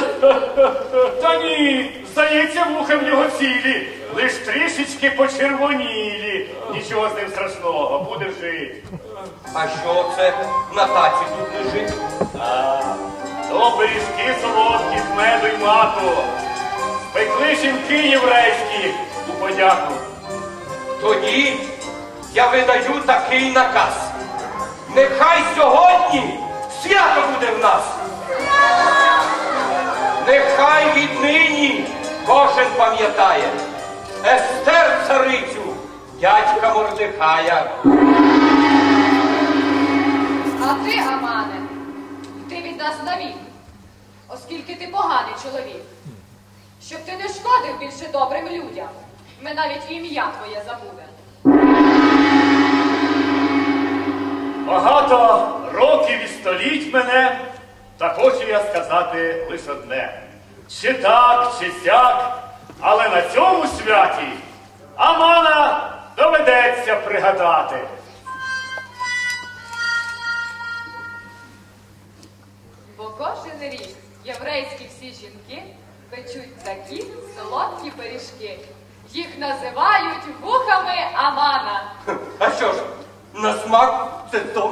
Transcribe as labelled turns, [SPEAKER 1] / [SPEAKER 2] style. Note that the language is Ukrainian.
[SPEAKER 1] Та ні, здається, вуха в нього цілі, лиш трішечки почервонілі. Нічого з ним страшного, буде жити.
[SPEAKER 2] А що це на таці тут лежить?
[SPEAKER 1] А, то пиріжки солодкі з меду й маку. Пекли жінки єврейські у подяку.
[SPEAKER 2] Тоді я видаю такий наказ. Нехай сьогодні свято буде в нас. Віднині кожен пам'ятає Естер царицю, дядька Мордихая.
[SPEAKER 3] А ти, Амане, ти від нас навік, оскільки ти поганий чоловік. Щоб ти не шкодив більше добрим людям. Ми навіть ім'я твоє забуде.
[SPEAKER 1] Багато років і століть мене, та хочу я сказати лише одне. Чи так, чи сяк, але на цьому святі Амана доведеться пригадати.
[SPEAKER 3] Бо кожен рік єврейські всі жінки печуть такі солодкі пиріжки. Їх називають вухами Амана.
[SPEAKER 2] А що ж, на смак це зовсім непогано.